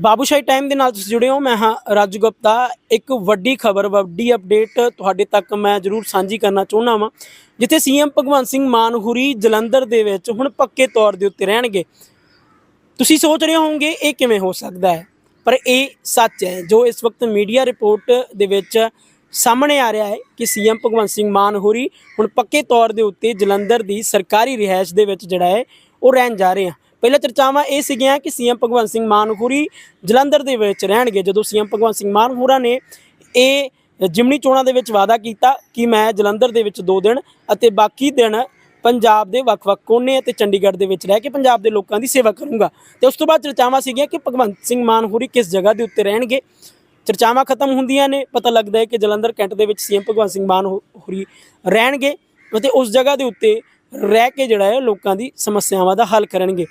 Babushahi time ਦੇ ਨਾਲ ਤੁਸੀਂ ਜੁੜੇ ਹੋ। ਮੈਂ ਹਾਂ ਰਾਜੂ ਗੁਪਤਾ। ਇੱਕ ਵੱਡੀ ਖਬਰ, ਵੱਡੀ ਅਪਡੇਟ ਤੁਹਾਡੇ ਤੱਕ ਮੈਂ ਜ਼ਰੂਰ ਸਾਂਝੀ ਕਰਨਾ ਚਾਹੁੰਦਾ ਵਾਂ। ਜਿੱਥੇ ਸੀਐਮ ਭਗਵੰਤ ਸਿੰਘ ਮਾਨ ਹੁਰੀ ਜਲੰਧਰ ਦੇ ਵਿੱਚ ਹੁਣ ਪੱਕੇ ਤੌਰ ਦੇ ਉੱਤੇ ਰਹਿਣਗੇ। ਤੁਸੀਂ ਸੋਚ ਰਹੇ ਹੋਵੋਗੇ, ਇਹ ਕਿਵੇਂ ਹੋ ਸਕਦਾ ਹੈ? ਪਰ ਇਹ ਸੱਚ ਹੈ, ਜੋ ਇਸ ਵਕਤ ਮੀਡੀਆ ਰਿਪੋਰਟ ਦੇ ਵਿੱਚ ਸਾਹਮਣੇ ਆ ਰਿਹਾ ਹੈ ਕਿ ਸੀਐਮ ਭਗਵੰਤ ਸਿੰਘ ਮਾਨ ਹੋਰੀ ਹੁਣ ਪੱਕੇ ਤੌਰ ਦੇ ਉੱਤੇ ਜਲੰਧਰ ਦੀ ਸਰਕਾਰੀ ਰਿਹਾਇਸ਼ ਦੇ ਵਿੱਚ ਜਿਹੜਾ ਹੈ, ਉਹ ਰਹਿਣ ਜਾ ਰਹੇ ਆ। ਪਹਿਲਾਂ ਚਰਚਾਵਾਂ ਇਹ ਸੀਗੀਆਂ ਕਿ ਸੀਐਮ ਭਗਵੰਤ ਸਿੰਘ ਮਾਨ ਹੋਰੀ ਜਲੰਧਰ ਦੇ ਵਿੱਚ ਰਹਿਣਗੇ। ਜਦੋਂ ਸੀਐਮ ਭਗਵੰਤ ਸਿੰਘ ਮਾਨ ਹੋਰਾਂ ਨੇ ਇਹ ਜਿਮਨੀ ਚੋਣਾਂ ਦੇ ਵਿੱਚ ਵਾਅਦਾ ਕੀਤਾ ਕਿ ਮੈਂ ਜਲੰਧਰ ਦੇ ਵਿੱਚ 2 ਦਿਨ ਅਤੇ ਬਾਕੀ ਦਿਨ ਪੰਜਾਬ ਦੇ ਵੱਖ-ਵੱਖ ਕੋਨੇ ਅਤੇ ਚੰਡੀਗੜ੍ਹ ਦੇ ਵਿੱਚ ਰਹਿ ਕੇ ਪੰਜਾਬ ਦੇ ਲੋਕਾਂ ਦੀ ਸੇਵਾ ਕਰੂੰਗਾ। ਤੇ ਉਸ ਤੋਂ ਬਾਅਦ ਚਰਚਾਵਾਂ ਸੀਗੀਆਂ ਕਿ ਭਗਵੰਤ ਸਿੰਘ ਮਾਨ ਹੋਰੀ ਕਿਸ ਜਗ੍ਹਾ ਦੇ ਉੱਤੇ ਰਹਿਣਗੇ। ਚਰਚਾਵਾਂ ਖਤਮ ਹੁੰਦੀਆਂ ਨੇ, ਪਤਾ ਲੱਗਦਾ ਹੈ ਕਿ ਜਲੰਧਰ ਕੈਂਟ ਦੇ ਵਿੱਚ ਸੀਐਮ ਭਗਵੰਤ ਸਿੰਘ ਮਾਨ ਹੋ- ਹੋਰੀ ਰਹਿਣਗੇ ਅਤੇ ਉਸ ਜਗ੍ਹਾ ਦੇ ਉੱਤੇ ਰਹਿ ਕੇ ਜਿਹੜਾ ਹੈ ਲੋਕਾਂ ਦੀ ਸਮੱਸਿਆਵਾਂ ਦਾ ਹੱਲ ਕਰਨਗੇ।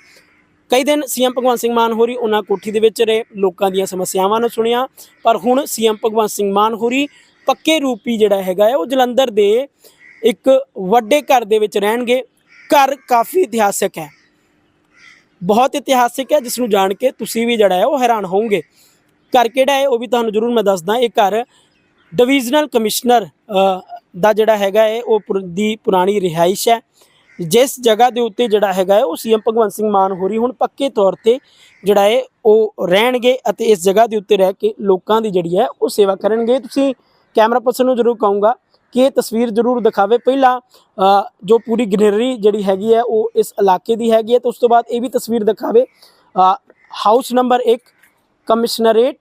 ਕਈ ਦਿਨ ਸੀਐਮ ਭਗਵੰਤ ਸਿੰਘ ਮਾਨ ਹੋਰੀ ਉਹਨਾਂ ਕੋਠੀ ਦੇ ਵਿੱਚ ਰਹੇ, ਲੋਕਾਂ ਦੀਆਂ ਸਮੱਸਿਆਵਾਂ ਨੂੰ ਸੁਣਿਆ, ਪਰ ਹੁਣ ਸੀਐਮ ਭਗਵੰਤ ਸਿੰਘ ਮਾਨ ਹੋਰੀ ਪੱਕੇ ਰੂਪੀ ਜਿਹੜਾ ਹੈਗਾ ਹੈ, ਉਹ ਜਲੰਧਰ ਦੇ ਇੱਕ ਵੱਡੇ ਘਰ ਦੇ ਵਿੱਚ ਰਹਿਣਗੇ। ਘਰ ਕਾਫੀ ਇਤਿਹਾਸਕ ਹੈ। ਬਹੁਤ ਇਤਿਹਾਸਿਕ ਹੈ, ਜਿਸ ਨੂੰ ਜਾਣ ਕੇ ਤੁਸੀਂ ਵੀ ਜਿਹੜਾ ਹੈ ਉਹ ਹੈਰਾਨ ਹੋਵੋਗੇ। ਘਰ ਕਿਹੜਾ ਹੈ, ਉਹ ਵੀ ਤੁਹਾਨੂੰ ਜ਼ਰੂਰ ਮੈਂ ਦੱਸਦਾ। ਇਹ ਘਰ ਡਿਵੀਜ਼ਨਲ ਕਮਿਸ਼ਨਰ ਦਾ ਜਿਹੜਾ ਹੈਗਾ ਹੈ, ਉਹ ਪੁਰ- ਦੀ ਪੁਰਾਣੀ ਰਿਹਾਇਸ਼ ਹੈ। ਜਿਸ ਜਗ੍ਹਾ ਦੇ ਉੱਤੇ ਜਿਹੜਾ ਹੈਗਾ ਹੈ, ਉਹ ਸੀਐਮ ਭਗਵੰਤ ਸਿੰਘ ਮਾਨ ਹੋਰੀ ਹੁਣ ਪੱਕੇ ਤੌਰ ਤੇ ਜਿਹੜਾ ਹੈ, ਉਹ ਰਹਿਣਗੇ ਅਤੇ ਇਸ ਜਗ੍ਹਾ ਦੇ ਉੱਤੇ ਰਹਿ ਕੇ ਲੋਕਾਂ ਦੀ ਜਿਹੜੀ ਹੈ, ਉਹ ਸੇਵਾ ਕਰਨਗੇ। ਤੁਸੀਂ ਕੈਮਰਾ ਪਰਸਨ ਨੂੰ ਜ਼ਰੂਰ ਕਹੂੰਗਾ ਕਿ ਇਹ ਤਸਵੀਰ ਜ਼ਰੂਰ ਦਿਖਾਵੇ। ਪਹਿਲਾਂ ਜੋ ਪੂਰੀ ਗ੍ਰੀਨਰੀ ਜਿਹੜੀ ਹੈਗੀ ਹੈ, ਉਹ ਇਸ ਇਲਾਕੇ ਦੀ ਹੈਗੀ ਹੈ ਤੇ ਉਸ ਤੋਂ ਬਾਅਦ ਇਹ ਵੀ ਤਸਵੀਰ ਦਿਖਾਵੇ। House number 1 commissionerate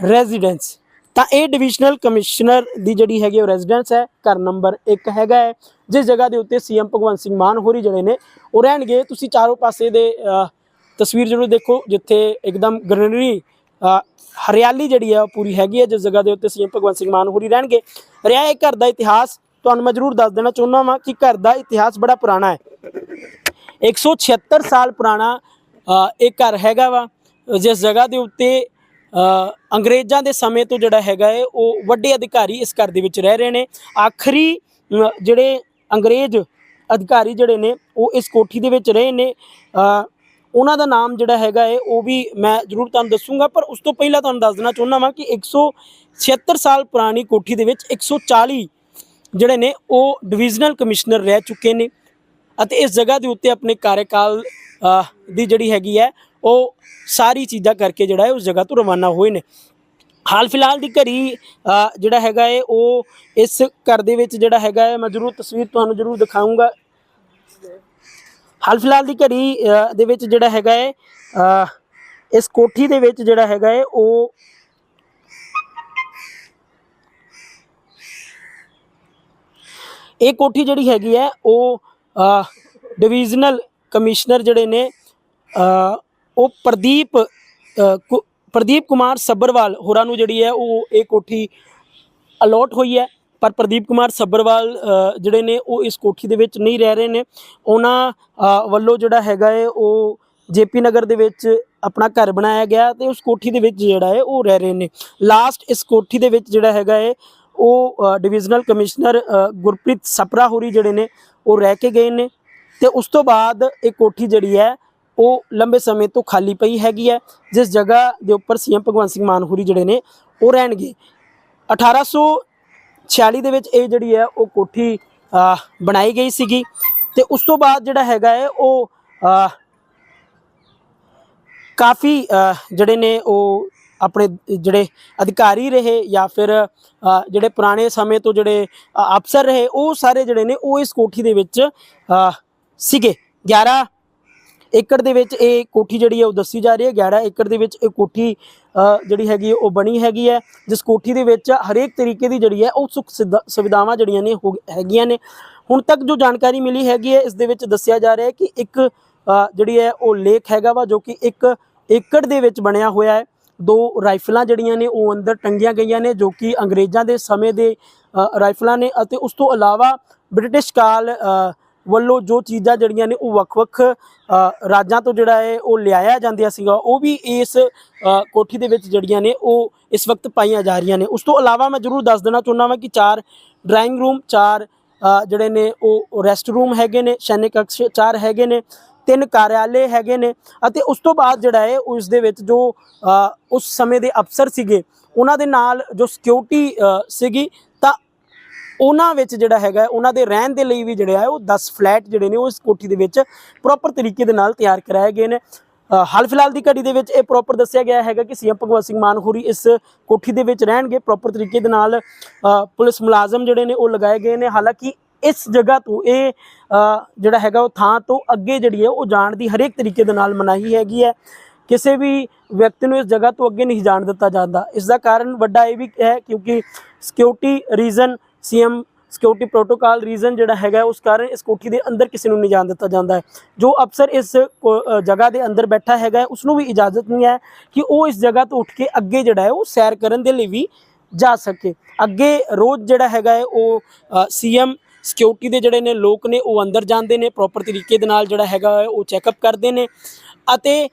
residence. ਤਾਂ ਇਹ ਡਿਵੀਜ਼ਨਲ ਕਮਿਸ਼ਨਰ ਦੀ ਜਿਹੜੀ ਹੈਗੀ ਉਹ ਰੈਜ਼ੀਡੈਂਸ ਹੈ, ਘਰ ਨੰਬਰ 1 ਹੈਗਾ ਹੈ, ਜਿਸ ਜਗ੍ਹਾ ਦੇ ਉੱਤੇ ਸੀਐਮ ਭਗਵੰਤ ਸਿੰਘ ਮਾਨ ਹੋਰੀ ਜਿਹੜੇ ਨੇ, ਉਹ ਰਹਿਣਗੇ। ਤੁਸੀਂ ਚਾਰੋਂ ਪਾਸੇ ਦੇ ਤਸਵੀਰ ਜ਼ਰੂਰ ਦੇਖੋ, ਜਿੱਥੇ ਇੱਕਦਮ ਗ੍ਰੀਨਰੀ ਹਰਿਆਲੀ ਜਿਹੜੀ ਹੈ ਉਹ ਪੂਰੀ ਹੈਗੀ ਹੈ ਜਿਸ ਜਗ੍ਹਾ ਦੇ ਉੱਤੇ ਸੀਐਮ ਭਗਵੰਤ ਸਿੰਘ ਮਾਨ ਹੋਰੀ ਰਹਿਣਗੇ। ਰਿਹਾ ਇਹ ਘਰ ਦਾ ਇਤਿਹਾਸ, ਤੁਹਾਨੂੰ ਮੈਂ ਜ਼ਰੂਰ ਦੱਸ ਦੇਣਾ ਚਾਹੁੰਦਾ ਹਾਂ ਕਿ ਘਰ ਦਾ ਇਤਿਹਾਸ ਬੜਾ ਪੁਰਾਣਾ ਹੈ। 176 ਸਾਲ ਪੁਰਾਣਾ ਇਹ ਘਰ ਹੈਗਾ ਵਾ, ਜਿਸ ਜਗ੍ਹਾ ਦੇ ਉੱਤੇ ਅੰਗਰੇਜ਼ਾਂ ਦੇ ਸਮੇਂ ਤੋਂ ਜਿਹੜਾ ਹੈਗਾ ਹੈ ਉਹ ਵੱਡੇ ਅਧਿਕਾਰੀ ਇਸ ਘਰ ਦੇ ਵਿੱਚ ਰਹਿ ਰਹੇ ਨੇ। ਆਖਰੀ ਜਿਹੜੇ ਅੰਗਰੇਜ਼ ਅਧਿਕਾਰੀ ਜਿਹੜੇ ਨੇ, ਉਹ ਇਸ ਕੋਠੀ ਦੇ ਵਿੱਚ ਰਹੇ ਨੇ। ਉਹਨਾਂ ਦਾ ਨਾਮ ਜਿਹੜਾ ਹੈਗਾ ਹੈ ਉਹ ਵੀ ਮੈਂ ਜ਼ਰੂਰ ਤੁਹਾਨੂੰ ਦੱਸੂਗਾ, ਪਰ ਉਸ ਤੋਂ ਪਹਿਲਾਂ ਤੁਹਾਨੂੰ ਦੱਸ ਦੇਣਾ ਚਾਹੁੰਦਾ ਵਾਂ ਕਿ 176 ਸਾਲ ਪੁਰਾਣੀ ਕੋਠੀ ਦੇ ਵਿੱਚ 140 ਜਿਹੜੇ ਨੇ, ਉਹ ਡਿਵੀਜ਼ਨਲ ਕਮਿਸ਼ਨਰ ਰਹਿ ਚੁੱਕੇ ਨੇ ਅਤੇ ਇਸ ਜਗ੍ਹਾ ਦੇ ਉੱਤੇ ਆਪਣੇ ਕਾਰਜਕਾਲ ਦੀ ਜਿਹੜੀ ਹੈਗੀ ਹੈ ਉਹ ਸਾਰੀ ਚੀਜ਼ਾਂ ਕਰਕੇ ਜਿਹੜਾ ਹੈ ਉਸ ਜਗ੍ਹਾ ਤੋਂ ਰਵਾਨਾ ਹੋਏ ਨੇ। ਹਾਲ ਫਿਲਹਾਲ ਦੀ ਘੜੀ ਜਿਹੜਾ ਹੈਗਾ ਹੈ ਉਹ ਇਸ ਘਰ ਦੇ ਵਿੱਚ ਜਿਹੜਾ ਹੈਗਾ ਹੈ ਮੈਂ ਜ਼ਰੂਰ ਤਸਵੀਰ ਤੁਹਾਨੂੰ ਜ਼ਰੂਰ ਦਿਖਾਊਂਗਾ। ਹਾਲ ਫਿਲਹਾਲ ਦੀ ਘੜੀ ਦੇ ਵਿੱਚ ਜਿਹੜਾ ਹੈਗਾ ਹੈ ਇਸ ਕੋਠੀ ਦੇ ਵਿੱਚ ਜਿਹੜਾ ਹੈਗਾ ਹੈ ਉਹ ਇਹ ਕੋਠੀ ਜਿਹੜੀ ਹੈਗੀ ਹੈ ਉਹ ਡਿਵੀਜ਼ਨਲ ਕਮਿਸ਼ਨਰ ਜਿਹੜੇ ਨੇ ਉਹ ਪ੍ਰਦੀਪ ਕੁ- ਪ੍ਰਦੀਪ ਕੁਮਾਰ ਸੱਬਰਵਾਲ ਹੋਰਾਂ ਨੂੰ ਜਿਹੜੀ ਹੈ ਉਹ ਇਹ ਕੋਠੀ ਅਲੋਟ ਹੋਈ ਹੈ। ਪਰ ਪ੍ਰਦੀਪ ਕੁਮਾਰ ਸੱਬਰਵਾਲ ਜਿਹੜੇ ਨੇ ਉਹ ਇਸ ਕੋਠੀ ਦੇ ਵਿੱਚ ਨਹੀਂ ਰਹਿ ਰਹੇ ਨੇ। ਉਹਨਾਂ ਵੱਲੋਂ ਜਿਹੜਾ ਹੈਗਾ ਹੈ ਉਹ ਜੇਪੀ ਨਗਰ ਦੇ ਵਿੱਚ ਆਪਣਾ ਘਰ ਬਣਾਇਆ ਗਿਆ ਤੇ ਉਸ ਕੋਠੀ ਦੇ ਵਿੱਚ ਜਿਹੜਾ ਹੈ ਉਹ ਰਹਿ ਰਹੇ ਨੇ। ਲਾਸਟ ਇਸ ਕੋਠੀ ਦੇ ਵਿੱਚ ਜਿਹੜਾ ਹੈਗਾ ਹੈ ਉਹ ਡਿਵੀਜ਼ਨਲ ਕਮਿਸ਼ਨਰ ਗੁਰਪ੍ਰੀਤ ਸਪਰਾ ਹੋਰੀ ਜਿਹੜੇ ਨੇ ਉਹ ਰਹਿ ਕੇ ਗਏ ਨੇ ਤੇ ਉਸ ਤੋਂ ਬਾਅਦ ਇਹ ਕੋਠੀ ਜਿਹੜੀ ਹੈ ਉਹ ਲੰਬੇ ਸਮੇਂ ਤੋਂ ਖਾਲੀ ਪਈ ਹੈਗੀ ਹੈ, ਜਿਸ ਜਗ੍ਹਾ ਦੇ ਉੱਪਰ ਸੀਐਮ ਭਗਵੰਤ ਸਿੰਘ ਮਾਨ ਹੋਰੀ ਜਿਹੜੇ ਨੇ, ਉਹ ਰਹਿਣਗੇ। 1846 ਦੇ ਵਿੱਚ ਇਹ ਜਿਹੜੀ ਹੈ, ਉਹ ਕੋਠੀ ਬਣਾਈ ਗਈ ਸੀਗੀ ਤੇ ਉਸ ਤੋਂ ਬਾਅਦ ਜਿਹੜਾ ਹੈਗਾ ਹੈ, ਉਹ ਕਾਫੀ ਜਿਹੜੇ ਨੇ ਉਹ ਆਪਣੇ ਜਿਹੜੇ ਅਧਿਕਾਰੀ ਰਹੇ ਜਾਂ ਫਿਰ ਜਿਹੜੇ ਪੁਰਾਣੇ ਸਮੇਂ ਤੋਂ ਜਿਹੜੇ ਅਫਸਰ ਰਹੇ, ਉਹ ਸਾਰੇ ਜਿਹੜੇ ਨੇ ਉਹ ਇਸ ਕੋਠੀ ਦੇ ਵਿੱਚ ਸੀਗੇ। 11 ਏਕੜ ਦੇ ਵਿੱਚ ਇਹ ਕੋਠੀ ਜਿਹੜੀ ਹੈ ਉਹ ਦੱਸੀ ਜਾ ਰਹੀ ਹੈ 11 ਏਕੜ ਦੇ ਵਿੱਚ ਇਹ ਕੋਠੀ ਜਿਹੜੀ ਹੈਗੀ ਹੈ, ਉਹ ਬਣੀ ਹੈਗੀ ਹੈ, ਜਿਸ ਕੋਠੀ ਦੇ ਵਿੱਚ ਹਰੇਕ ਤਰੀਕੇ ਦੀ ਜਿਹੜੀ ਹੈ ਉਹ ਸੁੱਖ ਸਿੱਧਾ- ਸੁਵਿਧਾਵਾਂ ਜਿਹੜੀਆਂ ਨੇ ਹੋ- ਹੈਗੀਆਂ ਨੇ। ਹੁਣ ਤੱਕ ਜੋ ਜਾਣਕਾਰੀ ਮਿਲੀ ਹੈਗੀ ਹੈ, ਇਸ ਦੇ ਵਿੱਚ ਦੱਸਿਆ ਜਾ ਰਿਹਾ ਹੈ ਕਿ ਇੱਕ ਜਿਹੜੀ ਹੈ ਉਹ ਲੇਖ ਹੈਗਾ ਵਾ, ਜੋ ਕਿ ਇੱਕ ਏਕੜ ਦੇ ਵਿੱਚ ਬਣਿਆ ਹੋਇਆ ਹੈ। ਦੋ ਰਾਈਫਲਾਂ ਜਿਹੜੀਆਂ ਨੇ, ਉਹ ਅੰਦਰ ਟੰਗੀਆਂ ਗਈਆਂ ਨੇ, ਜੋ ਕਿ ਅੰਗਰੇਜ਼ਾਂ ਦੇ ਸਮੇਂ ਦੇ ਰਾਈਫਲਾਂ ਨੇ ਅਤੇ ਉਸ ਤੋਂ ਇਲਾਵਾ ਬ੍ਰਿਟਿਸ਼ ਕਾਲ ਵੱਲੋਂ ਜੋ ਚੀਜ਼ਾਂ ਜਿਹੜੀਆਂ ਨੇ ਉਹ ਵੱਖ-ਵੱਖ ਰਾਜਾਂ ਤੋਂ ਜਿਹੜਾ ਹੈ ਉਹ ਲਿਆਇਆ ਜਾਂਦੀਆਂ ਸੀਗਾ, ਉਹ ਵੀ ਇਸ ਕੋਠੀ ਦੇ ਵਿੱਚ ਜਿਹੜੀਆਂ ਨੇ ਉਹ ਇਸ ਵਕਤ ਪਾਈਆਂ ਜਾ ਰਹੀਆਂ ਨੇ। ਉਸ ਤੋਂ ਇਲਾਵਾ ਮੈਂ ਜ਼ਰੂਰ ਦੱਸ ਦੇਣਾ ਚਾਹੁੰਦਾ ਵਾਂ ਕਿ ਚਾਰ ਡਰਾਇੰਗ ਰੂਮ, ਚਾਰ ਜਿਹੜੇ ਨੇ ਉਹ ਰੈਸਟ ਰੂਮ ਹੈਗੇ ਨੇ, ਸ਼ੈਨਿਕ ਕਕਸ਼ ਚਾਰ ਹੈਗੇ ਨੇ, ਤਿੰਨ ਕਾਰਿਆਲੇ ਹੈਗੇ ਨੇ ਅਤੇ ਉਸ ਤੋਂ ਬਾਅਦ ਜਿਹੜਾ ਹੈ ਉਸ ਦੇ ਵਿੱਚ ਜੋ ਉਸ ਸਮੇਂ ਦੇ ਅਫਸਰ ਸੀਗੇ, ਉਹਨਾਂ ਦੇ ਨਾਲ ਜੋ ਸਿਕਿਉਰਿਟੀ ਸੀਗੀ ਉਹਨਾਂ ਵਿੱਚ ਜਿਹੜਾ ਹੈਗਾ, ਉਹਨਾਂ ਦੇ ਰਹਿਣ ਦੇ ਲਈ ਵੀ ਜਿਹੜਾ ਹੈ ਉਹ 10 ਫਲੈਟ ਜਿਹੜੇ ਨੇ, ਉਹ ਇਸ ਕੋਠੀ ਦੇ ਵਿੱਚ ਪ੍ਰੋਪਰ ਤਰੀਕੇ ਦੇ ਨਾਲ ਤਿਆਰ ਕਰਾਏ ਗਏ ਨੇ। ਹਾਲ ਫਿਲਹਾਲ ਦੀ ਘੜੀ ਦੇ ਵਿੱਚ ਇਹ ਪ੍ਰੋਪਰ ਦੱਸਿਆ ਗਿਆ ਹੈਗਾ ਕਿ ਸੀਐਮ ਭਗਵੰਤ ਸਿੰਘ ਮਾਨ ਹੋਰੀ ਇਸ ਕੋਠੀ ਦੇ ਵਿੱਚ ਰਹਿਣਗੇ। ਪ੍ਰੋਪਰ ਤਰੀਕੇ ਦੇ ਨਾਲ ਪੁਲਿਸ ਮੁਲਾਜ਼ਮ ਜਿਹੜੇ ਨੇ, ਉਹ ਲਗਾਏ ਗਏ ਨੇ। ਹਾਲਾਂਕਿ ਇਸ ਜਗ੍ਹਾ ਤੋਂ ਇਹ ਜਿਹੜਾ ਹੈਗਾ, ਉਹ ਥਾਂ ਤੋਂ ਅੱਗੇ ਜਿਹੜੀ ਹੈ, ਉਹ ਜਾਣ ਦੀ ਹਰੇਕ ਤਰੀਕੇ ਦੇ ਨਾਲ ਮਨਾਹੀ ਹੈਗੀ ਹੈ। ਕਿਸੇ ਵੀ ਵਿਅਕਤੀ ਨੂੰ ਇਸ ਜਗ੍ਹਾ ਤੋਂ ਅੱਗੇ ਨਹੀਂ ਜਾਣ ਦਿੱਤਾ ਜਾਂਦਾ। ਇਸ ਦਾ ਕਾਰਨ ਵੱਡਾ ਇਹ ਵੀ ਹੈ ਕਿਉਂਕਿ security reason CM security protocol reason ਜਿਹੜਾ ਹੈਗਾ ਉਸ ਕਾਰਨ ਇਸ ਕੋਠੀ ਦੇ ਅੰਦਰ ਕਿਸੇ ਨੂੰ ਨਹੀਂ ਜਾਣ ਦਿੱਤਾ ਜਾਂਦਾ ਹੈ। ਜੋ ਅਫਸਰ ਇਸ ਕੋ- ਜਗ੍ਹਾ ਦੇ ਅੰਦਰ ਬੈਠਾ ਹੈਗਾ ਉਸ ਨੂੰ ਵੀ ਇਜਾਜ਼ਤ ਨਹੀਂ ਹੈ ਕਿ ਉਹ ਇਸ ਜਗ੍ਹਾ ਤੋਂ ਉੱਠ ਕੇ ਅੱਗੇ ਜਿਹੜਾ ਹੈ, ਉਹ ਸੈਰ ਕਰਨ ਦੇ ਲਈ ਵੀ ਜਾ ਸਕੇ। ਅੱਗੇ ਰੋਜ਼ ਜਿਹੜਾ ਹੈਗਾ ਹੈ, ਉਹ ਸੀਐਮ ਸਿਕਿਉਰਿਟੀ ਦੇ ਜਿਹੜੇ ਨੇ ਲੋਕ ਨੇ, ਉਹ ਅੰਦਰ ਜਾਂਦੇ ਨੇ, ਪ੍ਰੋਪਰ ਤਰੀਕੇ ਦੇ ਨਾਲ ਜਿਹੜਾ ਹੈਗਾ ਉਹ ਚੈੱਕਅਪ ਕਰਦੇ ਨੇ ਅਤੇ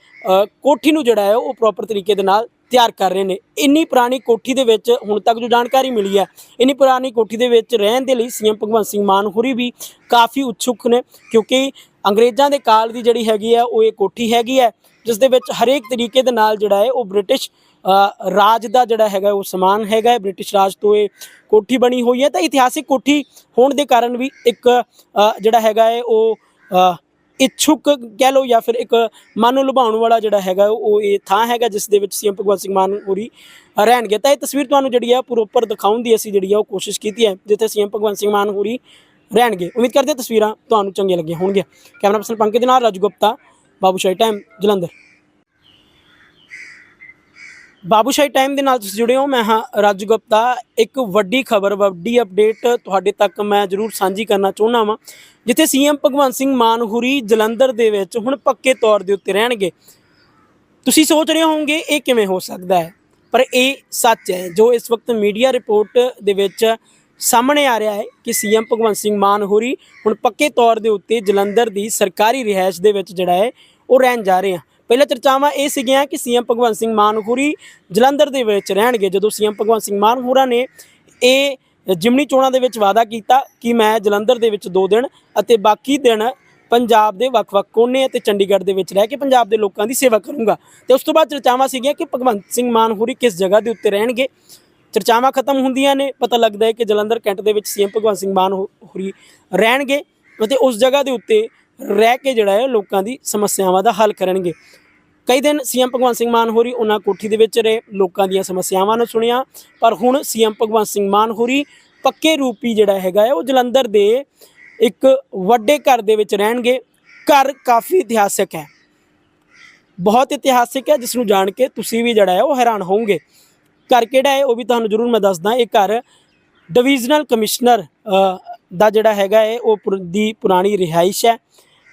ਕੋਠੀ ਨੂੰ ਜਿਹੜਾ ਹੈ, ਉਹ ਪ੍ਰੋਪਰ ਤਰੀਕੇ ਦੇ ਨਾਲ ਤਿਆਰ ਕਰ ਰਹੇ ਨੇ। ਇੰਨੀ ਪੁਰਾਣੀ ਕੋਠੀ ਦੇ ਵਿੱਚ ਹੁਣ ਤੱਕ ਜੋ ਜਾਣਕਾਰੀ ਮਿਲੀ ਹੈ, ਇੰਨੀ ਪੁਰਾਣੀ ਕੋਠੀ ਦੇ ਵਿੱਚ ਰਹਿਣ ਦੇ ਲਈ ਸੀਐਮ ਭਗਵੰਤ ਸਿੰਘ ਮਾਨ ਹੋਰੀ ਵੀ ਕਾਫੀ ਉਤਸੁਕ ਨੇ, ਕਿਉਂਕਿ ਅੰਗਰੇਜ਼ਾਂ ਦੇ ਕਾਲ ਦੀ ਜਿਹੜੀ ਹੈਗੀ ਹੈ, ਉਹ ਇਹ ਕੋਠੀ ਹੈਗੀ ਹੈ, ਜਿਸ ਦੇ ਵਿੱਚ ਹਰੇਕ ਤਰੀਕੇ ਦੇ ਨਾਲ ਜਿਹੜਾ ਹੈ, ਉਹ ਬ੍ਰਿਟਿਸ਼ ਰਾਜ ਦਾ ਜਿਹੜਾ ਹੈਗਾ, ਉਹ ਸਮਾਨ ਹੈਗਾ ਹੈ। ਬ੍ਰਿਟਿਸ਼ ਰਾਜ ਤੋਂ ਇਹ ਕੋਠੀ ਬਣੀ ਹੋਈ ਹੈ। ਤਾਂ ਇਤਿਹਾਸਿਕ ਕੋਠੀ ਹੋਣ ਦੇ ਕਾਰਨ ਵੀ ਇੱਕ ਜਿਹੜਾ ਹੈਗਾ ਹੈ, ਉਹ ਇੱਛੁਕ ਕਹਿ ਲਓ ਜਾਂ ਫਿਰ ਇੱਕ ਮਨ ਨੂੰ ਲੁਭਾਉਣ ਵਾਲਾ ਜਿਹੜਾ ਹੈਗਾ ਉਹ ਇਹ ਥਾਂ ਹੈਗਾ ਜਿਸ ਦੇ ਵਿੱਚ ਸੀਐਮ ਭਗਵੰਤ ਸਿੰਘ ਮਾਨ ਹੋਰੀ ਰਹਿਣਗੇ। ਤਾਂ ਇਹ ਤਸਵੀਰ ਤੁਹਾਨੂੰ ਜਿਹੜੀ ਹੈ ਪ੍ਰੋਪਰ ਦਿਖਾਉਣ ਦੀ ਅਸੀਂ ਜਿਹੜੀ ਹੈ ਉਹ ਕੋਸ਼ਿਸ਼ ਕੀਤੀ ਹੈ, ਜਿੱਥੇ ਸੀਐਮ ਭਗਵੰਤ ਸਿੰਘ ਮਾਨ ਹੋਰੀ ਰਹਿਣਗੇ। ਉਮੀਦ ਕਰਦੇ ਹਾਂ ਤਸਵੀਰਾਂ ਤੁਹਾਨੂੰ ਚੰਗੀਆਂ ਲੱਗੀਆਂ ਹੋਣਗੀਆਂ। ਕੈਮਰਾ ਪਰਸਨ ਪੰਕਜ ਦੇ ਨਾਲ ਰਾਜੂ ਗੁਪਤਾ ਬਾਬੂਸ਼ਾਹੀ ਟਾਈਮ ਜਲੰਧਰ। ਬਾਬੂਸ਼ਾਹੀ ਟਾਈਮ ਦੇ ਨਾਲ ਤੁਸੀਂ ਜੁੜੇ ਹੋ। ਮੈਂ ਹਾਂ ਰਾਜੂ ਗੁਪਤਾ। ਇੱਕ ਵੱਡੀ ਖਬਰ, ਵੱਡੀ ਅਪਡੇਟ ਤੁਹਾਡੇ ਤੱਕ ਮੈਂ ਜ਼ਰੂਰ ਸਾਂਝੀ ਕਰਨਾ ਚਾਹੁੰਦਾ ਵਾਂ। ਜਿੱਥੇ ਸੀਐਮ ਭਗਵੰਤ ਸਿੰਘ ਮਾਨ ਹੁਰੀ ਜਲੰਧਰ ਦੇ ਵਿੱਚ ਹੁਣ ਪੱਕੇ ਤੌਰ ਦੇ ਉੱਤੇ ਰਹਿਣਗੇ। ਤੁਸੀਂ ਸੋਚ ਰਹੇ ਹੋਵੋਗੇ, ਇਹ ਕਿਵੇਂ ਹੋ ਸਕਦਾ ਹੈ? ਪਰ ਇਹ ਸੱਚ ਹੈ, ਜੋ ਇਸ ਵਕਤ ਮੀਡੀਆ ਰਿਪੋਰਟ ਦੇ ਵਿੱਚ ਸਾਹਮਣੇ ਆ ਰਿਹਾ ਹੈ ਕਿ ਸੀਐਮ ਭਗਵੰਤ ਸਿੰਘ ਮਾਨ ਹੋਰੀ ਹੁਣ ਪੱਕੇ ਤੌਰ ਦੇ ਉੱਤੇ ਜਲੰਧਰ ਦੀ ਸਰਕਾਰੀ ਰਿਹਾਇਸ਼ ਦੇ ਵਿੱਚ ਜਿਹੜਾ ਹੈ, ਉਹ ਰਹਿਣ ਜਾ ਰਹੇ ਆ। ਪਹਿਲਾਂ ਚਰਚਾਵਾਂ ਇਹ ਸੀਗੀਆਂ ਕਿ ਸੀਐਮ ਭਗਵੰਤ ਸਿੰਘ ਮਾਨ ਹੋਰੀ ਜਲੰਧਰ ਦੇ ਵਿੱਚ ਰਹਿਣਗੇ। ਜਦੋਂ ਸੀਐਮ ਭਗਵੰਤ ਸਿੰਘ ਮਾਨ ਹੋਰਾਂ ਨੇ ਇਹ ਜਿਮਨੀ ਚੋਣਾਂ ਦੇ ਵਿੱਚ ਵਾਅਦਾ ਕੀਤਾ ਕਿ ਮੈਂ ਜਲੰਧਰ ਦੇ ਵਿੱਚ 2 ਦਿਨ ਅਤੇ ਬਾਕੀ ਦਿਨ ਪੰਜਾਬ ਦੇ ਵੱਖ-ਵੱਖ ਕੋਨੇ ਅਤੇ ਚੰਡੀਗੜ੍ਹ ਦੇ ਵਿੱਚ ਰਹਿ ਕੇ ਪੰਜਾਬ ਦੇ ਲੋਕਾਂ ਦੀ ਸੇਵਾ ਕਰੂੰਗਾ। ਤੇ ਉਸ ਤੋਂ ਬਾਅਦ ਚਰਚਾਵਾਂ ਸੀਗੀਆਂ ਕਿ ਭਗਵੰਤ ਸਿੰਘ ਮਾਨ ਹੋਰੀ ਕਿਸ ਜਗ੍ਹਾ ਦੇ ਉੱਤੇ ਰਹਿਣਗੇ। ਚਰਚਾਵਾਂ ਖਤਮ ਹੁੰਦੀਆਂ ਨੇ, ਪਤਾ ਲੱਗਦਾ ਹੈ ਕਿ ਜਲੰਧਰ ਕੈਂਟ ਦੇ ਵਿੱਚ ਸੀਐਮ ਭਗਵੰਤ ਸਿੰਘ ਮਾਨ ਹੋ- ਹੋਰੀ ਰਹਿਣਗੇ ਅਤੇ ਉਸ ਜਗ੍ਹਾ ਦੇ ਉੱਤੇ ਰਹਿ ਕੇ ਜਿਹੜਾ ਹੈ ਲੋਕਾਂ ਦੀ ਸਮੱਸਿਆਵਾਂ ਦਾ ਹੱਲ ਕਰਨਗੇ। ਕਈ ਦਿਨ ਸੀਐਮ ਭਗਵੰਤ ਸਿੰਘ ਮਾਨ ਹੋਰੀ ਉਹਨਾਂ ਕੋਠੀ ਦੇ ਵਿੱਚ ਰਹੇ, ਲੋਕਾਂ ਦੀਆਂ ਸਮੱਸਿਆਵਾਂ ਨੂੰ ਸੁਣਿਆ, ਪਰ ਹੁਣ ਸੀਐਮ ਭਗਵੰਤ ਸਿੰਘ ਮਾਨ ਹੋਰੀ ਪੱਕੇ ਰੂਪੀ ਜਿਹੜਾ ਹੈਗਾ ਹੈ, ਉਹ ਜਲੰਧਰ ਦੇ ਇੱਕ ਵੱਡੇ ਘਰ ਦੇ ਵਿੱਚ ਰਹਿਣਗੇ। ਘਰ ਕਾਫੀ ਇਤਿਹਾਸਕ ਹੈ। ਬਹੁਤ ਇਤਿਹਾਸਿਕ ਹੈ, ਜਿਸ ਨੂੰ ਜਾਣ ਕੇ ਤੁਸੀਂ ਵੀ ਜਿਹੜਾ ਹੈ ਉਹ ਹੈਰਾਨ ਹੋਵੋਗੇ। ਘਰ ਕਿਹੜਾ ਹੈ, ਉਹ ਵੀ ਤੁਹਾਨੂੰ ਜ਼ਰੂਰ ਮੈਂ ਦੱਸਦਾ। ਇਹ ਘਰ ਡਿਵੀਜ਼ਨਲ ਕਮਿਸ਼ਨਰ ਦਾ ਜਿਹੜਾ ਹੈਗਾ ਹੈ, ਉਹ ਪੁਰ- ਦੀ ਪੁਰਾਣੀ ਰਿਹਾਇਸ਼ ਹੈ।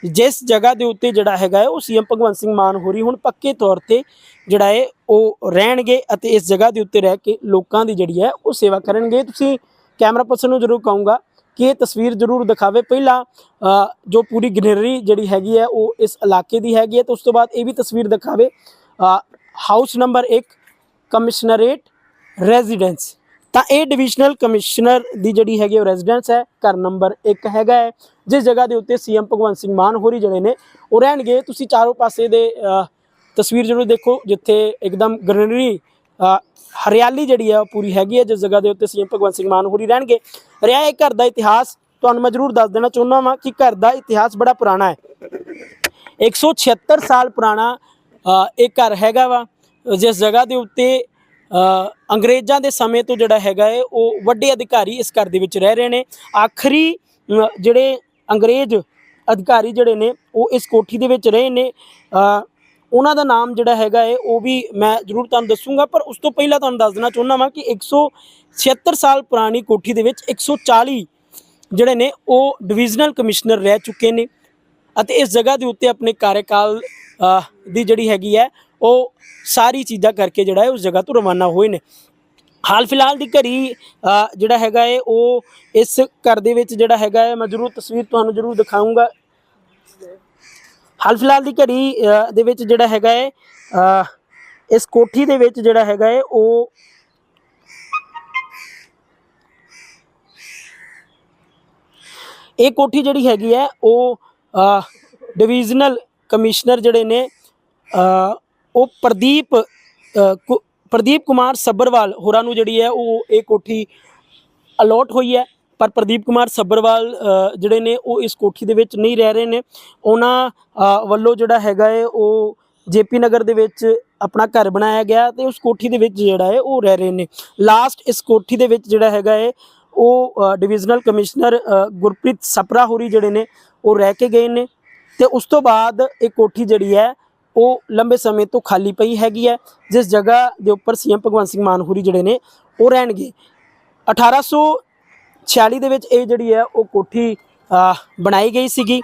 ਜਿਸ ਜਗ੍ਹਾ ਦੇ ਉੱਤੇ ਜਿਹੜਾ ਹੈਗਾ ਹੈ, ਉਹ ਸੀਐਮ ਭਗਵੰਤ ਸਿੰਘ ਮਾਨ ਹੋਰੀ ਹੁਣ ਪੱਕੇ ਤੌਰ ਤੇ ਜਿਹੜਾ ਹੈ, ਉਹ ਰਹਿਣਗੇ ਅਤੇ ਇਸ ਜਗ੍ਹਾ ਦੇ ਉੱਤੇ ਰਹਿ ਕੇ ਲੋਕਾਂ ਦੀ ਜਿਹੜੀ ਹੈ, ਉਹ ਸੇਵਾ ਕਰਨਗੇ। ਤੁਸੀਂ ਕੈਮਰਾ ਪਰਸਨ ਨੂੰ ਜ਼ਰੂਰ ਕਹੂੰਗਾ ਕਿ ਇਹ ਤਸਵੀਰ ਜ਼ਰੂਰ ਦਿਖਾਵੇ। ਪਹਿਲਾਂ ਜੋ ਪੂਰੀ ਗ੍ਰੀਨਰੀ ਜਿਹੜੀ ਹੈਗੀ ਹੈ, ਉਹ ਇਸ ਇਲਾਕੇ ਦੀ ਹੈਗੀ ਹੈ ਤੇ ਉਸ ਤੋਂ ਬਾਅਦ ਇਹ ਵੀ ਤਸਵੀਰ ਦਿਖਾਵੇ। House number 1 commissionerate residence. ਤਾਂ ਇਹ ਡਿਵੀਜ਼ਨਲ ਕਮਿਸ਼ਨਰ ਦੀ ਜਿਹੜੀ ਹੈਗੀ ਉਹ ਰੈਜ਼ੀਡੈਂਸ ਹੈ। ਘਰ ਨੰਬਰ 1 ਹੈਗਾ ਹੈ। ਜਿਸ ਜਗ੍ਹਾ ਦੇ ਉੱਤੇ ਸੀਐਮ ਭਗਵੰਤ ਸਿੰਘ ਮਾਨ ਹੋਰੀ ਜਿਹੜੇ ਨੇ, ਉਹ ਰਹਿਣਗੇ। ਤੁਸੀਂ ਚਾਰੋਂ ਪਾਸੇ ਦੇ ਤਸਵੀਰ ਜ਼ਰੂਰ ਦੇਖੋ, ਜਿੱਥੇ ਇੱਕਦਮ ਗ੍ਰੀਨਰੀ ਹਰਿਆਲੀ ਜਿਹੜੀ ਹੈ ਉਹ ਪੂਰੀ ਹੈਗੀ ਹੈ। ਜਿਸ ਜਗ੍ਹਾ ਦੇ ਉੱਤੇ ਸੀਐਮ ਭਗਵੰਤ ਸਿੰਘ ਮਾਨ ਹੋਰੀ ਰਹਿਣਗੇ। ਰਿਹਾ ਇਹ ਘਰ ਦਾ ਇਤਿਹਾਸ, ਤੁਹਾਨੂੰ ਮੈਂ ਜ਼ਰੂਰ ਦੱਸ ਦੇਣਾ ਚਾਹੁੰਦਾ ਹਾਂ ਕਿ ਘਰ ਦਾ ਇਤਿਹਾਸ ਬੜਾ ਪੁਰਾਣਾ ਹੈ। 176 ਸਾਲ ਪੁਰਾਣਾ ਇਹ ਘਰ ਹੈਗਾ ਵਾ। ਜਿਸ ਜਗ੍ਹਾ ਦੇ ਉੱਤੇ ਅੰਗਰੇਜ਼ਾਂ ਦੇ ਸਮੇਂ ਤੋਂ ਜਿਹੜਾ ਹੈਗਾ ਹੈ ਉਹ ਵੱਡੇ ਅਧਿਕਾਰੀ ਇਸ ਘਰ ਦੇ ਵਿੱਚ ਰਹਿ ਰਹੇ ਨੇ। ਆਖਰੀ ਜਿਹੜੇ ਅੰਗਰੇਜ਼ ਅਧਿਕਾਰੀ ਜਿਹੜੇ ਨੇ, ਉਹ ਇਸ ਕੋਠੀ ਦੇ ਵਿੱਚ ਰਹੇ ਨੇ। ਉਹਨਾਂ ਦਾ ਨਾਮ ਜਿਹੜਾ ਹੈਗਾ ਹੈ ਉਹ ਵੀ ਮੈਂ ਜ਼ਰੂਰ ਤੁਹਾਨੂੰ ਦੱਸੂਗਾ, ਪਰ ਉਸ ਤੋਂ ਪਹਿਲਾਂ ਤੁਹਾਨੂੰ ਦੱਸ ਦੇਣਾ ਚਾਹੁੰਦਾ ਹਾਂ ਕਿ 176 ਸਾਲ ਪੁਰਾਣੀ ਕੋਠੀ ਦੇ ਵਿੱਚ 140 ਜਿਹੜੇ ਨੇ, ਉਹ ਡਿਵੀਜ਼ਨਲ ਕਮਿਸ਼ਨਰ ਰਹਿ ਚੁੱਕੇ ਨੇ ਅਤੇ ਇਸ ਜਗ੍ਹਾ ਦੇ ਉੱਤੇ ਆਪਣੇ ਕਾਰਜਕਾਲ ਦੀ ਜਿਹੜੀ ਹੈਗੀ ਹੈ ਉਹ ਸਾਰੀ ਚੀਜ਼ਾਂ ਕਰਕੇ ਜਿਹੜਾ ਹੈ ਉਸ ਜਗ੍ਹਾ ਤੋਂ ਰਵਾਨਾ ਹੋਏ ਨੇ। ਹਾਲ ਫਿਲਹਾਲ ਦੀ ਘੜੀ ਜਿਹੜਾ ਹੈਗਾ ਹੈ ਉਹ ਇਸ ਘਰ ਦੇ ਵਿੱਚ ਜਿਹੜਾ ਹੈਗਾ ਹੈ ਮੈਂ ਜ਼ਰੂਰ ਤਸਵੀਰ ਤੁਹਾਨੂੰ ਜ਼ਰੂਰ ਦਿਖਾਊਂਗਾ। ਹਾਲ ਫਿਲਹਾਲ ਦੀ ਘੜੀ ਦੇ ਵਿੱਚ ਜਿਹੜਾ ਹੈਗਾ ਹੈ ਇਸ ਕੋਠੀ ਦੇ ਵਿੱਚ ਜਿਹੜਾ ਹੈਗਾ ਹੈ ਉਹ ਇਹ ਕੋਠੀ ਜਿਹੜੀ ਹੈਗੀ ਹੈ ਉਹ ਡਿਵੀਜ਼ਨਲ ਕਮਿਸ਼ਨਰ ਜਿਹੜੇ ਨੇ ਉਹ ਪ੍ਰਦੀਪ ਕੁ- ਪ੍ਰਦੀਪ ਕੁਮਾਰ ਸੱਬਰਵਾਲ ਹੋਰਾਂ ਨੂੰ ਜਿਹੜੀ ਹੈ ਉਹ ਇਹ ਕੋਠੀ ਅਲੋਟ ਹੋਈ ਹੈ। ਪਰ ਪ੍ਰਦੀਪ ਕੁਮਾਰ ਸੱਬਰਵਾਲ ਜਿਹੜੇ ਨੇ ਉਹ ਇਸ ਕੋਠੀ ਦੇ ਵਿੱਚ ਨਹੀਂ ਰਹਿ ਰਹੇ ਨੇ। ਉਹਨਾਂ ਵੱਲੋਂ ਜਿਹੜਾ ਹੈਗਾ ਹੈ ਉਹ ਜੇਪੀ ਨਗਰ ਦੇ ਵਿੱਚ ਆਪਣਾ ਘਰ ਬਣਾਇਆ ਗਿਆ ਤੇ ਉਸ ਕੋਠੀ ਦੇ ਵਿੱਚ ਜਿਹੜਾ ਹੈ ਉਹ ਰਹਿ ਰਹੇ ਨੇ। ਲਾਸਟ ਇਸ ਕੋਠੀ ਦੇ ਵਿੱਚ ਜਿਹੜਾ ਹੈਗਾ ਹੈ ਉਹ ਡਿਵੀਜ਼ਨਲ ਕਮਿਸ਼ਨਰ ਗੁਰਪ੍ਰੀਤ ਸਪਰਾ ਹੋਰੀ ਜਿਹੜੇ ਨੇ ਉਹ ਰਹਿ ਕੇ ਗਏ ਨੇ। ਤੇ ਉਸ ਤੋਂ ਬਾਅਦ ਇਹ ਕੋਠੀ ਜਿਹੜੀ ਹੈ ਉਹ ਲੰਬੇ ਸਮੇਂ ਤੋਂ ਖਾਲੀ ਪਈ ਹੈਗੀ ਹੈ, ਜਿਸ ਜਗ੍ਹਾ ਦੇ ਉੱਪਰ ਸੀਐਮ ਭਗਵੰਤ ਸਿੰਘ ਮਾਨ ਹੋਰੀ ਜਿਹੜੇ ਨੇ, ਉਹ ਰਹਿਣਗੇ। 1846 ਦੇ ਵਿੱਚ ਇਹ ਜਿਹੜੀ ਹੈ, ਉਹ ਕੋਠੀ ਬਣਾਈ ਗਈ ਸੀਗੀ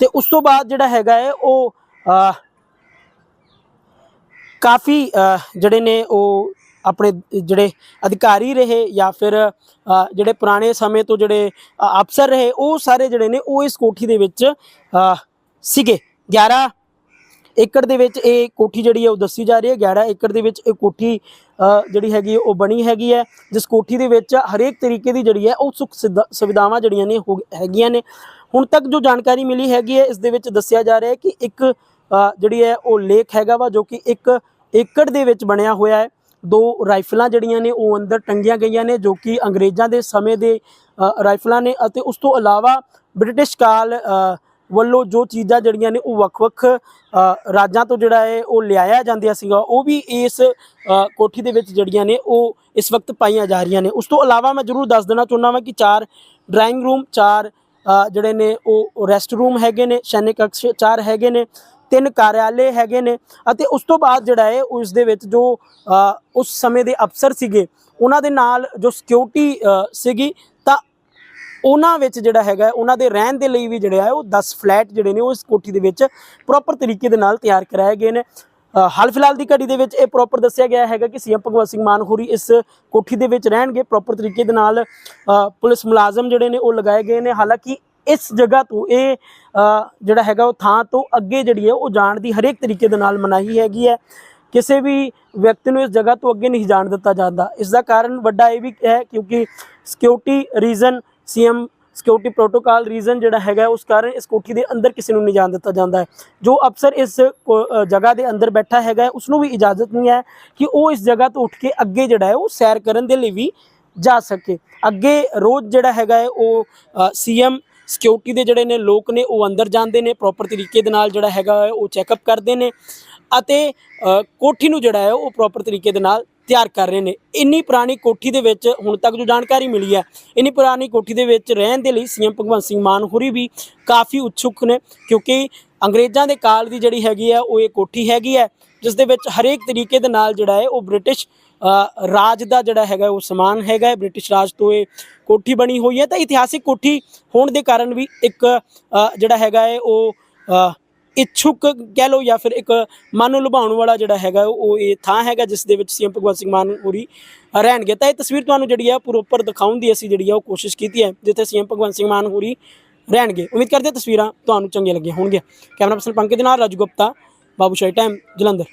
ਤੇ ਉਸ ਤੋਂ ਬਾਅਦ ਜਿਹੜਾ ਹੈਗਾ ਹੈ, ਉਹ ਕਾਫੀ ਜਿਹੜੇ ਨੇ ਉਹ ਆਪਣੇ ਜਿਹੜੇ ਅਧਿਕਾਰੀ ਰਹੇ ਜਾਂ ਫਿਰ ਜਿਹੜੇ ਪੁਰਾਣੇ ਸਮੇਂ ਤੋਂ ਜਿਹੜੇ ਅਫਸਰ ਰਹੇ, ਉਹ ਸਾਰੇ ਜਿਹੜੇ ਨੇ, ਉਹ ਇਸ ਕੋਠੀ ਦੇ ਵਿੱਚ ਸੀਗੇ। 11 ਏਕੜ ਦੇ ਵਿੱਚ ਇਹ ਕੋਠੀ ਜਿਹੜੀ ਹੈ ਉਹ ਦੱਸੀ ਜਾ ਰਹੀ ਹੈ 11 ਏਕੜ ਦੇ ਵਿੱਚ ਇਹ ਕੋਠੀ ਜਿਹੜੀ ਹੈਗੀ ਹੈ, ਉਹ ਬਣੀ ਹੈਗੀ ਹੈ, ਜਿਸ ਕੋਠੀ ਦੇ ਵਿੱਚ ਹਰੇਕ ਤਰੀਕੇ ਦੀ ਜਿਹੜੀ ਹੈ ਉਹ ਸੁੱਖ ਸਿੱਧਾ- ਸੁਵਿਧਾਵਾਂ ਜਿਹੜੀਆਂ ਨੇ ਹੋ- ਹੈਗੀਆਂ ਨੇ। ਹੁਣ ਤੱਕ ਜੋ ਜਾਣਕਾਰੀ ਮਿਲੀ ਹੈਗੀ ਹੈ, ਇਸ ਦੇ ਵਿੱਚ ਦੱਸਿਆ ਜਾ ਰਿਹਾ ਹੈ ਕਿ ਇੱਕ ਜਿਹੜੀ ਹੈ ਉਹ ਲੇਕ ਹੈਗਾ ਵਾ, ਜੋ ਕਿ ਇੱਕ ਏਕੜ ਦੇ ਵਿੱਚ ਬਣਿਆ ਹੋਇਆ ਹੈ। ਦੋ ਰਾਈਫਲਾਂ ਜਿਹੜੀਆਂ ਨੇ, ਉਹ ਅੰਦਰ ਟੰਗੀਆਂ ਗਈਆਂ ਨੇ, ਜੋ ਕਿ ਅੰਗਰੇਜ਼ਾਂ ਦੇ ਸਮੇਂ ਦੇ ਰਾਈਫਲਾਂ ਨੇ ਅਤੇ ਉਸ ਤੋਂ ਇਲਾਵਾ ਬ੍ਰਿਟਿਸ਼ ਕਾਲ ਵੱਲੋਂ ਜੋ ਚੀਜ਼ਾਂ ਜਿਹੜੀਆਂ ਨੇ ਉਹ ਵੱਖ-ਵੱਖ ਰਾਜਾਂ ਤੋਂ ਜਿਹੜਾ ਹੈ ਉਹ ਲਿਆਇਆ ਜਾਂਦਿਆ ਸੀਗਾ, ਉਹ ਵੀ ਇਸ ਕੋਠੀ ਦੇ ਵਿੱਚ ਜਿਹੜੀਆਂ ਨੇ ਉਹ ਇਸ ਵਕਤ ਪਾਈਆਂ ਜਾ ਰਹੀਆਂ ਨੇ। ਉਸ ਤੋਂ ਇਲਾਵਾ ਮੈਂ ਜ਼ਰੂਰ ਦੱਸ ਦੇਣਾ ਚਾਹੁੰਦਾ ਵਾਂ ਕਿ ਚਾਰ ਡਰਾਇੰਗ ਰੂਮ, ਚਾਰ ਜਿਹੜੇ ਨੇ ਉਹ ਰੈਸਟ ਰੂਮ ਹੈਗੇ ਨੇ, ਸ਼ੈਨਿਕ ਕਕਸ਼ ਚਾਰ ਹੈਗੇ ਨੇ, ਤਿੰਨ ਕਾਰਿਆਲੇ ਹੈਗੇ ਨੇ ਅਤੇ ਉਸ ਤੋਂ ਬਾਅਦ ਜਿਹੜਾ ਹੈ ਉਸ ਦੇ ਵਿੱਚ ਜੋ ਉਸ ਸਮੇਂ ਦੇ ਅਫਸਰ ਸੀਗੇ, ਉਹਨਾਂ ਦੇ ਨਾਲ ਜੋ ਸਿਕਿਉਰਿਟੀ ਸੀਗੀ ਉਹਨਾਂ ਵਿੱਚ ਜਿਹੜਾ ਹੈਗਾ ਉਹਨਾਂ ਦੇ ਰਹਿਣ ਦੇ ਲਈ ਵੀ ਜਿਹੜਾ ਹੈ ਉਹ 10 ਫਲੈਟ ਜਿਹੜੇ ਨੇ, ਉਹ ਇਸ ਕੋਠੀ ਦੇ ਵਿੱਚ ਪ੍ਰੋਪਰ ਤਰੀਕੇ ਦੇ ਨਾਲ ਤਿਆਰ ਕਰਾਏ ਗਏ ਨੇ। ਹਾਲ ਫਿਲਹਾਲ ਦੀ ਘੜੀ ਦੇ ਵਿੱਚ ਇਹ ਪ੍ਰੋਪਰ ਦੱਸਿਆ ਗਿਆ ਹੈਗਾ ਕਿ ਸੀਐਮ ਭਗਵੰਤ ਸਿੰਘ ਮਾਨ ਹੋਰੀ ਇਸ ਕੋਠੀ ਦੇ ਵਿੱਚ ਰਹਿਣਗੇ। ਪ੍ਰੋਪਰ ਤਰੀਕੇ ਦੇ ਨਾਲ ਪੁਲਿਸ ਮੁਲਾਜ਼ਮ ਜਿਹੜੇ ਨੇ, ਉਹ ਲਗਾਏ ਗਏ ਨੇ। ਹਾਲਾਂਕਿ ਇਸ ਜਗ੍ਹਾ ਤੋਂ ਇਹ ਜਿਹੜਾ ਹੈਗਾ, ਉਹ ਥਾਂ ਤੋਂ ਅੱਗੇ ਜਿਹੜੀ ਹੈ, ਉਹ ਜਾਣ ਦੀ ਹਰੇਕ ਤਰੀਕੇ ਦੇ ਨਾਲ ਮਨਾਹੀ ਹੈਗੀ ਹੈ। ਕਿਸੇ ਵੀ ਵਿਅਕਤੀ ਨੂੰ ਇਸ ਜਗ੍ਹਾ ਤੋਂ ਅੱਗੇ ਨਹੀਂ ਜਾਣ ਦਿੱਤਾ ਜਾਂਦਾ। ਇਸ ਦਾ ਕਾਰਨ ਵੱਡਾ ਇਹ ਵੀ ਹੈ ਕਿਉਂਕਿ security reason CM security protocol reason ਜਿਹੜਾ ਹੈਗਾ ਉਸ ਕਾਰਨ ਇਸ ਕੋਠੀ ਦੇ ਅੰਦਰ ਕਿਸੇ ਨੂੰ ਨਹੀਂ ਜਾਣ ਦਿੱਤਾ ਜਾਂਦਾ ਹੈ। ਜੋ ਅਫਸਰ ਇਸ ਕੋ- ਜਗ੍ਹਾ ਦੇ ਅੰਦਰ ਬੈਠਾ ਹੈਗਾ ਹੈ, ਉਸ ਨੂੰ ਵੀ ਇਜਾਜ਼ਤ ਨਹੀਂ ਹੈ ਕਿ ਉਹ ਇਸ ਜਗ੍ਹਾ ਤੋਂ ਉੱਠ ਕੇ ਅੱਗੇ ਜਿਹੜਾ ਹੈ ਉਹ ਸੈਰ ਕਰਨ ਦੇ ਲਈ ਵੀ ਜਾ ਸਕੇ। ਅੱਗੇ ਰੋਜ਼ ਜਿਹੜਾ ਹੈਗਾ ਹੈ ਉਹ ਸੀਐਮ ਸਿਕਿਉਰਿਟੀ ਦੇ ਜਿਹੜੇ ਨੇ ਲੋਕ ਨੇ ਉਹ ਅੰਦਰ ਜਾਂਦੇ ਨੇ ਪ੍ਰੋਪਰ ਤਰੀਕੇ ਦੇ ਨਾਲ ਜਿਹੜਾ ਹੈਗਾ ਉਹ ਚੈੱਕਅਪ ਕਰਦੇ ਨੇ ਅਤੇ ਕੋਠੀ ਨੂੰ ਜਿਹੜਾ ਹੈ ਉਹ ਪ੍ਰੋਪਰ ਤਰੀਕੇ ਦੇ ਨਾਲ ਤਿਆਰ ਕਰ ਰਹੇ ਨੇ। ਇੰਨੀ ਪੁਰਾਣੀ ਕੋਠੀ ਦੇ ਵਿੱਚ ਹੁਣ ਤੱਕ ਜੋ ਜਾਣਕਾਰੀ ਮਿਲੀ ਹੈ, ਇੰਨੀ ਪੁਰਾਣੀ ਕੋਠੀ ਦੇ ਵਿੱਚ ਰਹਿਣ ਦੇ ਲਈ ਸੀਐਮ ਭਗਵੰਤ ਸਿੰਘ ਮਾਨ ਹੋਰੀ ਵੀ ਕਾਫੀ ਉਤਸੁਕ ਨੇ, ਕਿਉਂਕਿ ਅੰਗਰੇਜ਼ਾਂ ਦੇ ਕਾਲ ਦੀ ਜਿਹੜੀ ਹੈਗੀ ਹੈ, ਉਹ ਇਹ ਕੋਠੀ ਹੈਗੀ ਹੈ, ਜਿਸ ਦੇ ਵਿੱਚ ਹਰੇਕ ਤਰੀਕੇ ਦੇ ਨਾਲ ਜਿਹੜਾ ਹੈ, ਉਹ ਬ੍ਰਿਟਿਸ਼ ਰਾਜ ਦਾ ਜਿਹੜਾ ਹੈਗਾ, ਉਹ ਸਮਾਨ ਹੈਗਾ ਹੈ। ਬ੍ਰਿਟਿਸ਼ ਰਾਜ ਤੋਂ ਇਹ ਕੋਠੀ ਬਣੀ ਹੋਈ ਹੈ। ਤਾਂ ਇਤਿਹਾਸਿਕ ਕੋਠੀ ਹੋਣ ਦੇ ਕਾਰਨ ਵੀ ਇੱਕ ਜਿਹੜਾ ਹੈਗਾ ਹੈ, ਉਹ ਇੱਛੁਕ ਕਹਿ ਲਓ ਜਾਂ ਫਿਰ ਇੱਕ ਮਨ ਨੂੰ ਲੁਭਾਉਣ ਵਾਲਾ ਜਿਹੜਾ ਹੈਗਾ ਉਹ ਇਹ ਥਾਂ ਹੈਗਾ ਜਿਸ ਦੇ ਵਿੱਚ ਸੀਐਮ ਭਗਵੰਤ ਸਿੰਘ ਮਾਨ ਹੋਰੀ ਰਹਿਣਗੇ। ਤਾਂ ਇਹ ਤਸਵੀਰ ਤੁਹਾਨੂੰ ਜਿਹੜੀ ਹੈ ਪ੍ਰੋਪਰ ਦਿਖਾਉਣ ਦੀ ਅਸੀਂ ਜਿਹੜੀ ਹੈ ਉਹ ਕੋਸ਼ਿਸ਼ ਕੀਤੀ ਹੈ, ਜਿੱਥੇ ਸੀਐਮ ਭਗਵੰਤ ਸਿੰਘ ਮਾਨ ਹੋਰੀ ਰਹਿਣਗੇ। ਉਮੀਦ ਕਰਦੇ ਹਾਂ ਤਸਵੀਰਾਂ ਤੁਹਾਨੂੰ ਚੰਗੀਆਂ ਲੱਗੀਆਂ ਹੋਣਗੀਆਂ। ਕੈਮਰਾ ਪਰਸਨ ਪੰਕਜ ਦੇ ਨਾਲ ਰਾਜੂ ਗੁਪਤਾ, ਬਾਬੂ ਸ਼ਾਹੀ ਟਾਈਮ ਜਲੰਧਰ।